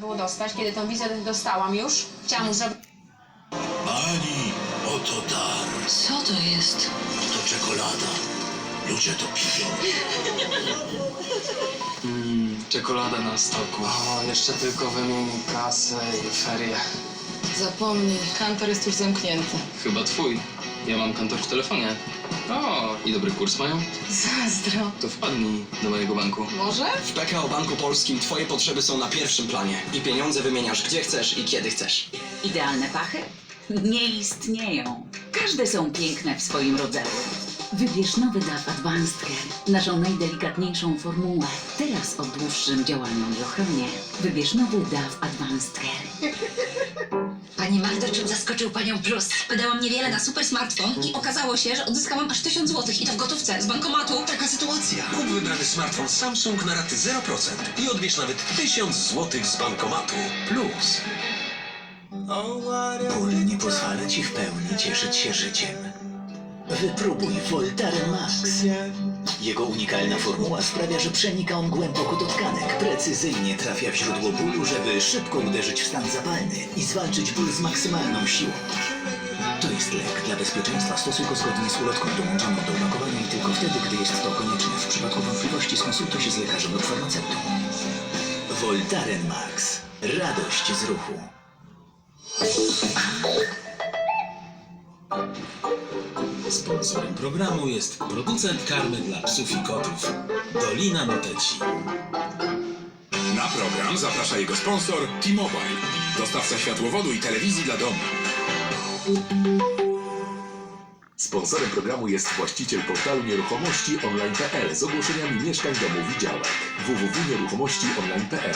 było dostać, kiedy tą wizę dostałam już. Chciałam zrobić Pani, oto dar. Co to jest? To czekolada. Ludzie to piją. Czekolada na stoku. O, jeszcze tylko wymieni kasę i ferie. Zapomnij, kantor jest już zamknięty. Chyba twój. Ja mam kantor w telefonie. O, i dobry kurs mają? Zazdro. To wpadnij do mojego banku. Może? W PKO Banku Polskim twoje potrzeby są na pierwszym planie i pieniądze wymieniasz gdzie chcesz i kiedy chcesz. Idealne pachy? Nie istnieją. Każde są piękne w swoim rodzaju. Wybierz nowy DAW Advanced Care, naszą najdelikatniejszą formułę. Teraz o dłuższym działaniu i ochronie. Wybierz nowy DAW Advanced Care. Czym zaskoczył Panią Plus? Wydałam niewiele na super smartfon i okazało się, że odzyskałam aż 1000 zł i to w gotówce, z bankomatu. Taka sytuacja. Kup wybrany smartfon Samsung na raty 0% i odbierz nawet 1000 zł z bankomatu. Plus. Ból nie pozwala ci w pełni cieszyć się życiem. Wypróbuj Voltaren Max. Jego unikalna formuła sprawia, że przenika on głęboko do tkanek, precyzyjnie trafia w źródło bólu, żeby szybko uderzyć w stan zapalny i zwalczyć ból z maksymalną siłą. To jest lek. Dla bezpieczeństwa stosuj go zgodnie z ulotką dołączoną do opakowania i tylko wtedy, gdy jest to konieczne. W przypadku wątpliwości skonsultuj się z lekarzem lub farmaceutą. Voltaren Max. Radość z ruchu. Sponsorem programu jest producent karmy dla psów i kotów Dolina Noteci. Na program zaprasza jego sponsor T-Mobile, dostawca światłowodu i telewizji dla domu. Sponsorem programu jest właściciel portalu nieruchomości online.pl z ogłoszeniami mieszkań, domów i działek www.nieruchomościonline.pl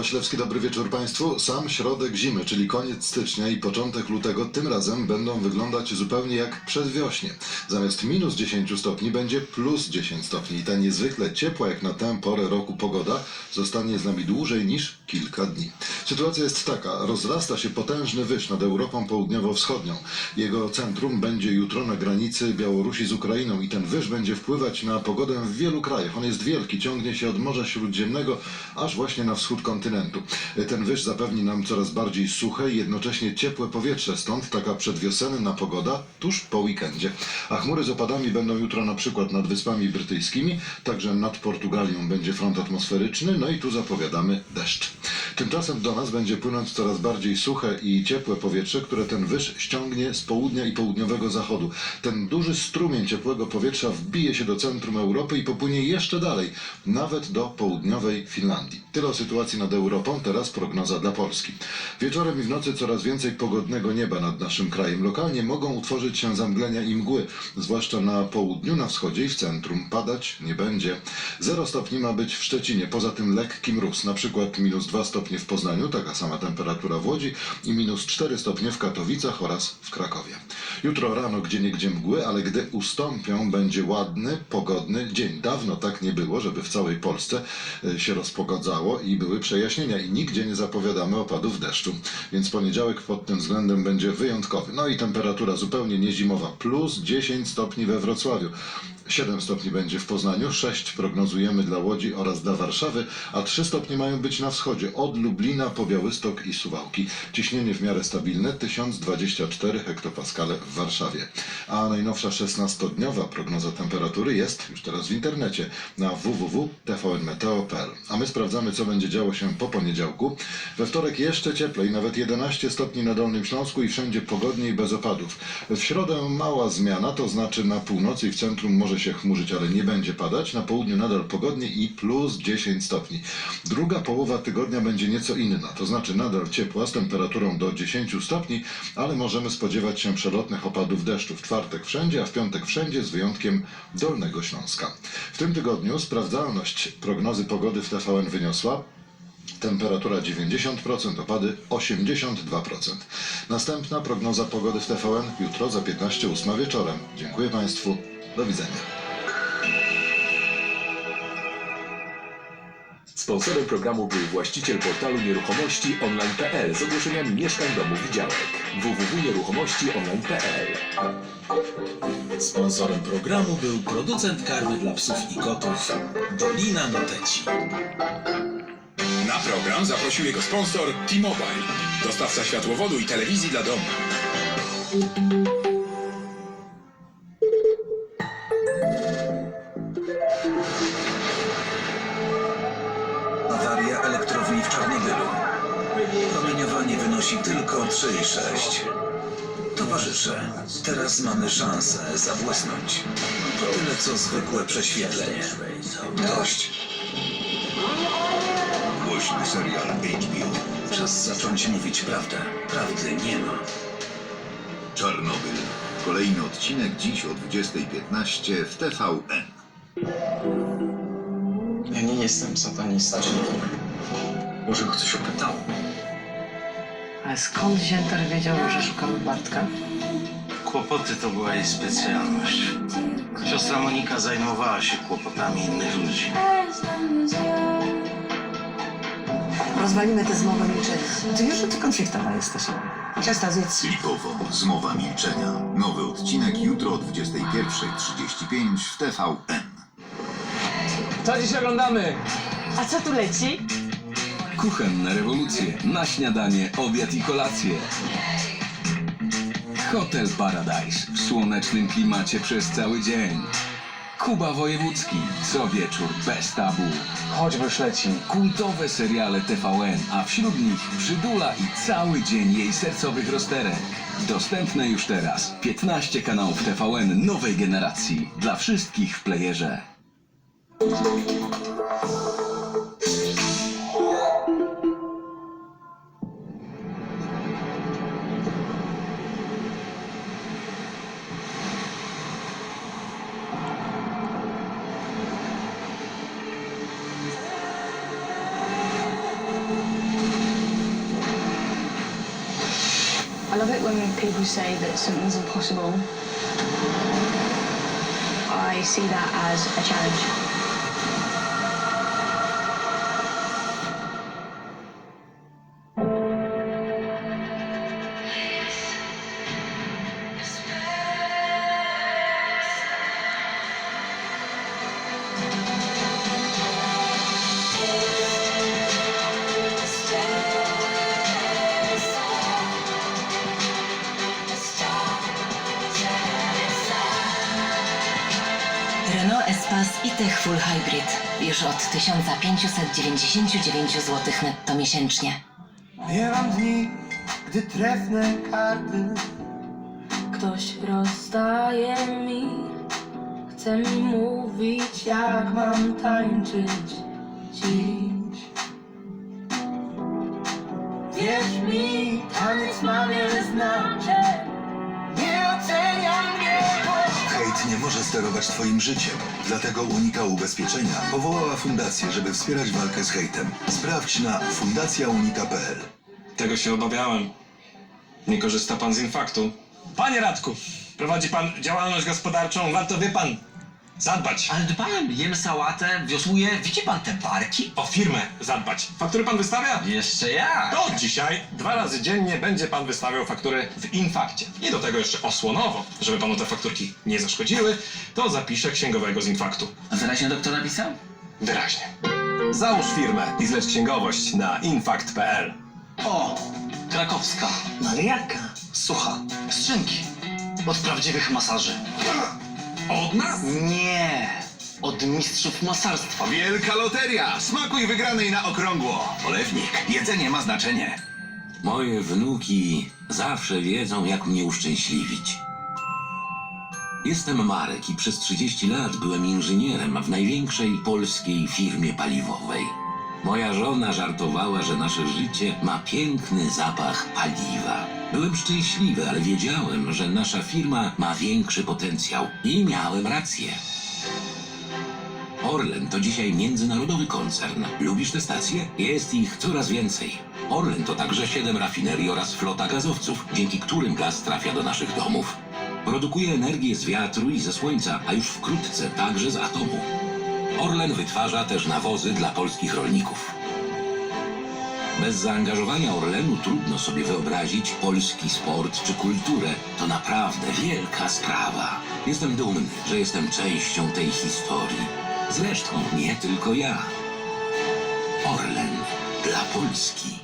Wasilewski, dobry wieczór Państwu. Sam środek zimy, czyli koniec stycznia i początek lutego, tym razem będą wyglądać zupełnie jak przedwiośnie. Zamiast minus 10 stopni będzie plus 10 stopni i ta niezwykle ciepła jak na tę porę roku pogoda zostanie z nami dłużej niż kilka dni. Sytuacja jest taka, rozrasta się potężny wyż nad Europą Południowo-Wschodnią. Jego centrum będzie jutro na granicy Białorusi z Ukrainą i ten wyż będzie wpływać na pogodę w wielu krajach. On jest wielki, ciągnie się od Morza Śródziemnego aż właśnie na wschód kontynentu. Ten wyż zapewni nam coraz bardziej suche i jednocześnie ciepłe powietrze, stąd taka przedwiosenna pogoda tuż po weekendzie. A chmury z opadami będą jutro na przykład nad Wyspami Brytyjskimi, także nad Portugalią będzie front atmosferyczny, no i tu zapowiadamy deszcz. Tymczasem do nas będzie płynąć coraz bardziej suche i ciepłe powietrze, które ten wyż ściągnie z południa i południowego zachodu. Ten duży strumień ciepłego powietrza wbije się do centrum Europy i popłynie jeszcze dalej, nawet do południowej Finlandii. Tyle o sytuacji nad Europą, teraz prognoza dla Polski. Wieczorem i w nocy coraz więcej pogodnego nieba nad naszym krajem. Lokalnie mogą utworzyć się zamglenia i mgły, zwłaszcza na południu, na wschodzie i w centrum. Padać nie będzie. Zero stopni ma być w Szczecinie, poza tym lekki mróz, na przykład minus 2 stopnie w Poznaniu, taka sama temperatura w Łodzi i minus 4 stopnie w Katowicach oraz w Krakowie. Jutro rano gdzie niegdzie mgły, ale gdy ustąpią, będzie ładny, pogodny dzień. Dawno tak nie było, żeby w całej Polsce e, się rozpogodzało i były przejaśnienia i nigdzie nie zapowiadamy opadów deszczu. Więc poniedziałek pod tym względem będzie wyjątkowy. No i temperatura zupełnie niezimowa, plus 10 stopni we Wrocławiu. 7 stopni będzie w Poznaniu, 6 prognozujemy dla Łodzi oraz dla Warszawy, a 3 stopnie mają być na wschodzie, od Lublina po Białystok i Suwałki. Ciśnienie w miarę stabilne, 1024 hektopaskale w Warszawie. A najnowsza 16-dniowa prognoza temperatury jest już teraz w internecie na www.tvnmeteo.pl. A my sprawdzamy, co będzie działo się po poniedziałku. We wtorek jeszcze cieplej, nawet 11 stopni na Dolnym Śląsku i wszędzie pogodniej bez opadów. W środę mała zmiana, to znaczy na północy i w centrum może się chmurzyć, ale nie będzie padać. Na południu nadal pogodnie i plus 10 stopni. Druga połowa tygodnia będzie nieco inna, to znaczy nadal ciepła z temperaturą do 10 stopni, ale możemy spodziewać się przelotnych opadów deszczu w czwartek wszędzie, a w piątek wszędzie z wyjątkiem Dolnego Śląska. W tym tygodniu sprawdzalność prognozy pogody w TVN wyniosła Temperatura 90%, opady 82%. Następna prognoza pogody w TVN jutro za 15.08 wieczorem. Dziękuję Państwu. Do widzenia. Sponsorem programu był właściciel portalu nieruchomości online.pl z ogłoszeniami mieszkań, domów i działek. www.nieruchomościonline.pl Sponsorem programu był producent karmy dla psów i kotów Dolina Noteci. Na program zaprosił jego sponsor T-Mobile, dostawca światłowodu i telewizji dla domu. Awaria elektrowni w Czarnobylu. Promieniowanie wynosi tylko 3,6. Towarzysze, teraz mamy szansę zabłysnąć. To tyle co zwykłe prześwietlenie. Dość. Głośny serial HBO. Czas zacząć mówić prawdę. Prawdy nie ma. Czarnobyl. Kolejny odcinek dziś o 20.15 w TVN. Ja nie jestem satanistą. Może go coś opytało? A skąd Ziętar wiedział, że szukamy Bartka? Kłopoty to była jej specjalność. Siostra Monika zajmowała się kłopotami innych ludzi. Rozwalimy tę zmowę milczenia. Ty już ty konfliktowa jesteś. Ciasta zjedz. Typowo Zmowa Milczenia. Nowy odcinek jutro o 21.35 w TVN. Co dziś oglądamy? A co tu leci? Kuchenne rewolucje na śniadanie, obiad i kolację. Hotel Paradise w słonecznym klimacie przez cały dzień. Kuba Wojewódzki, co wieczór bez tabu. Choćby szleci. Kultowe seriale TVN, a wśród nich Przydula i cały dzień jej sercowych rozterek. Dostępne już teraz 15 kanałów TVN nowej generacji. Dla wszystkich w playerze. People say that something's impossible. I see that as a challenge. Renault Espace i Tech Full Hybrid. Już od 1599 zł netto miesięcznie. Miewam dni, gdy trefne karty. Ktoś rozdaje mi, chce mi mówić, jak mam tańczyć dziś. Wierz mi, taniec ma wiele znaczeń. Nie może sterować twoim życiem. Dlatego Unika Ubezpieczenia powołała fundację, żeby wspierać walkę z hejtem. Sprawdź na fundacjaunika.pl. Tego się obawiałem. Nie korzysta pan z infaktu. Panie Radku, prowadzi pan działalność gospodarczą, warto wie pan zadbać. Ale dbałem, jem sałatę, wiosłuję. Widzi pan te parki? O firmę zadbać. Faktury pan wystawia? Jeszcze jak? To od dzisiaj dwa razy dziennie będzie pan wystawiał faktury w infakcie. I do tego jeszcze osłonowo, żeby panu te fakturki nie zaszkodziły, to zapiszę księgowego z infaktu. A wyraźnie doktor napisał? Wyraźnie. Załóż firmę i zleć księgowość na infakt.pl. O, krakowska. No ale jaka? Sucha. Z szynki. Od prawdziwych masaży. Od nas? Nie. Od mistrzów masarstwa. Wielka loteria! Smakuj wygranej na okrągło! Polewnik, jedzenie ma znaczenie. Moje wnuki zawsze wiedzą, jak mnie uszczęśliwić. Jestem Marek i przez 30 lat byłem inżynierem w największej polskiej firmie paliwowej. Moja żona żartowała, że nasze życie ma piękny zapach paliwa. Byłem szczęśliwy, ale wiedziałem, że nasza firma ma większy potencjał. I miałem rację. Orlen to dzisiaj międzynarodowy koncern. Lubisz te stacje? Jest ich coraz więcej. Orlen to także siedem rafinerii oraz flota gazowców, dzięki którym gaz trafia do naszych domów. Produkuje energię z wiatru i ze słońca, a już wkrótce także z atomu. Orlen wytwarza też nawozy dla polskich rolników. Bez zaangażowania Orlenu trudno sobie wyobrazić polski sport czy kulturę. To naprawdę wielka sprawa. Jestem dumny, że jestem częścią tej historii. Zresztą nie tylko ja. Orlen dla Polski.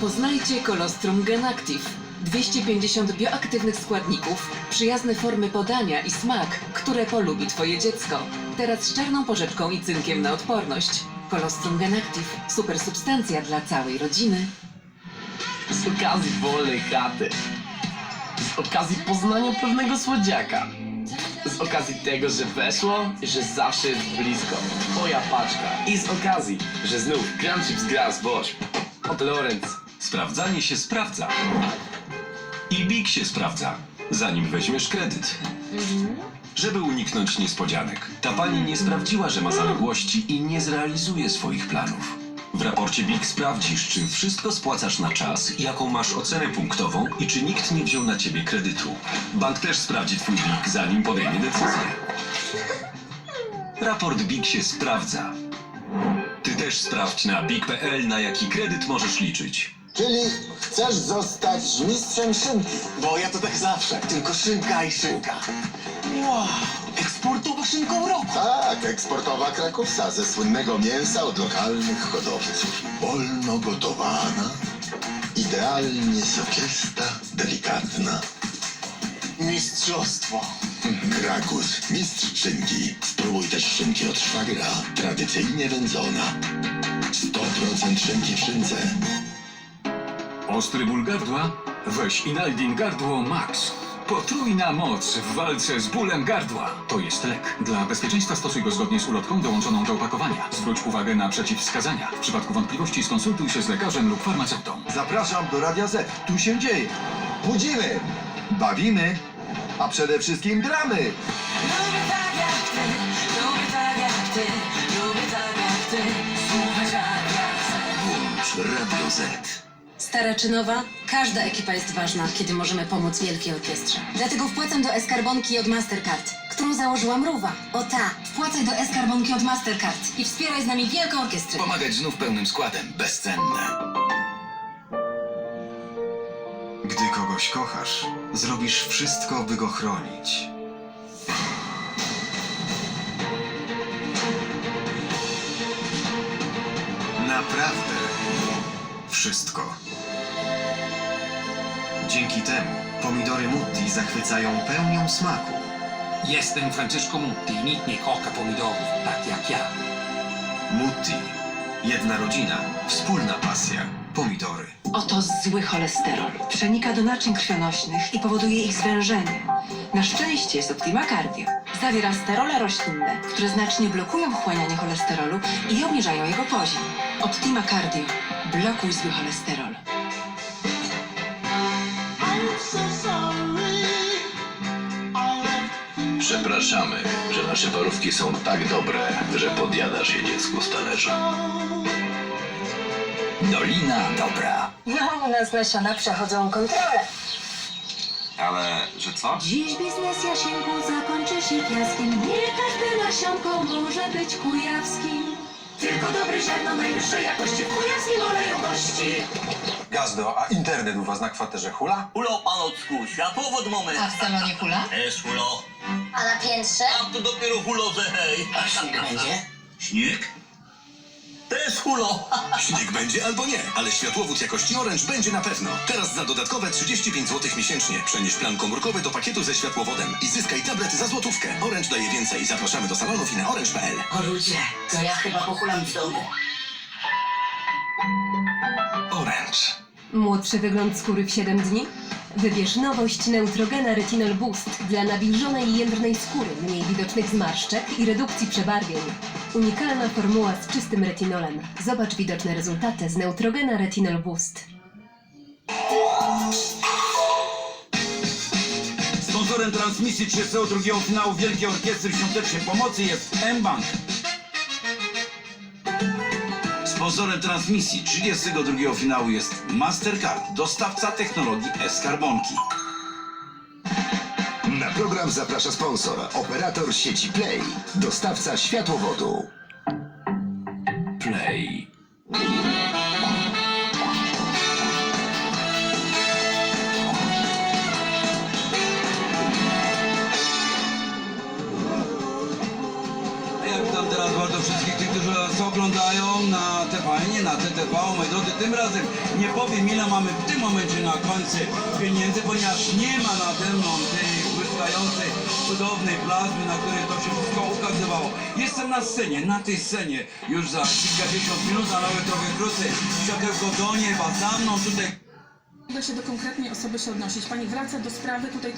Poznajcie Colostrum Gen Active. 250 bioaktywnych składników, przyjazne formy podania i smak, które polubi Twoje dziecko. Teraz z czarną porzeczką i cynkiem na odporność. Colostrum Gen Active. Super substancja dla całej rodziny. Z okazji wolnej chaty. Z okazji poznania pewnego słodziaka. Z okazji tego, że weszło i że zawsze jest blisko. Twoja paczka. I z okazji, że znów Grand Chips Grass Bosch. Od Lorenz. Sprawdzanie się sprawdza. I BIG się sprawdza, zanim weźmiesz kredyt. Żeby uniknąć niespodzianek, ta pani nie sprawdziła, że ma zaległości i nie zrealizuje swoich planów. W raporcie BIG sprawdzisz, czy wszystko spłacasz na czas, jaką masz ocenę punktową i czy nikt nie wziął na ciebie kredytu. Bank też sprawdzi twój BIG, zanim podejmie decyzję. Raport BIG się sprawdza. Ty też sprawdź na big.pl, na jaki kredyt możesz liczyć. Czyli chcesz zostać mistrzem szynki? Bo ja to tak zawsze. Tylko szynka i szynka. Wow, eksportowa szynka roku. Tak, eksportowa Krakowsa ze słynnego mięsa od lokalnych hodowców. Wolno gotowana, idealnie soczysta, delikatna. Mistrzostwo. Krakus, mistrz szynki. Spróbuj też szynki od szwagra, tradycyjnie wędzona. 100% szynki w szynce. Ostry ból gardła? Weź Inaldin Gardło Max. Potrójna moc w walce z bólem gardła. To jest lek. Dla bezpieczeństwa stosuj go zgodnie z ulotką dołączoną do opakowania. Zwróć uwagę na przeciwwskazania. W przypadku wątpliwości skonsultuj się z lekarzem lub farmaceutą. Zapraszam do Radia Z. Tu się dzieje. Budzimy, bawimy, a przede wszystkim gramy. Lubię tak jak ty, lubię tak jak ty, lubię tak jak ty, słuchać Radia Z. Włącz Radio Z. Stara czy nowa, każda ekipa jest ważna, kiedy możemy pomóc Wielkiej Orkiestrze. Dlatego wpłacam do Eskarbonki od Mastercard, którą założyła Mrówa. O ta, wpłacaj do Eskarbonki od Mastercard i wspieraj z nami Wielką Orkiestrę. Pomagać znów pełnym składem. Bezcenne. Gdy kogoś kochasz, zrobisz wszystko, by go chronić. Naprawdę wszystko. Dzięki temu pomidory Mutti zachwycają pełnią smaku. Jestem Francesco Mutti, nikt nie kocha pomidorów, tak jak ja. Mutti. Jedna rodzina, wspólna pasja. Pomidory. Oto zły cholesterol. Przenika do naczyń krwionośnych i powoduje ich zwężenie. Na szczęście jest Optima Cardio. Zawiera sterole roślinne, które znacznie blokują wchłanianie cholesterolu i obniżają jego poziom. Optima Cardio. Blokuj zły cholesterol. Przepraszamy, że nasze parówki są tak dobre, że podjadasz je dziecku z talerza. Dolina Dobra. No, u nas nasiona przechodzą kontrolę. Ale, że co? Dziś biznes Jasieńku zakończy się fiaskiem. Nie każde nasionko może być kujawskim. Tylko dobre ziarno najwyższej jakości w kujawskim oleju gości. Gazdo, a internet u was na kwaterze hula? Hulo, panocku, światłowód mamy. A w salonie hula? Jest hulo. A na piętrze? A to dopiero hulo, że hej. A śnieg będzie? Śnieg? To jest hulo. Śnieg będzie albo nie, ale światłowód jakości Orange będzie na pewno. Teraz za dodatkowe 35 zł miesięcznie. Przenieś plan komórkowy do pakietu ze światłowodem i zyskaj tablet za złotówkę. Orange daje więcej. Zapraszamy do salonów i na orange.pl. O ludzie, to ja chyba pochulam w domu. Orange. Młodszy wygląd skóry w 7 dni? Wybierz nowość Neutrogena Retinol Boost dla nawilżonej i jędrnej skóry, mniej widocznych zmarszczek i redukcji przebarwień. Unikalna formuła z czystym retinolem. Zobacz widoczne rezultaty z Neutrogena Retinol Boost. Sponsorem transmisji 32 finału Wielkiej Orkiestry Świątecznej Pomocy jest M-Bank. Sponsorem transmisji 32 finału jest Mastercard, dostawca technologii e-skarbonki. Na program zaprasza sponsor, operator sieci Play, dostawca światłowodu. Play. Teraz bardzo wszystkich tych, którzy nas oglądają na TVN, na TTV. Moi drodzy, tym razem nie powiem ile mamy w tym momencie na końcu pieniędzy, ponieważ nie ma nade mną tej błyskającej, cudownej plazmy, na której to się wszystko ukazywało. Jestem na scenie, na tej scenie już za kilkadziesiąt minut, a nawet trochę krócej. Światełko do nieba, za mną tutaj Da się do konkretnej osoby się odnosić. Pani wraca do sprawy tutaj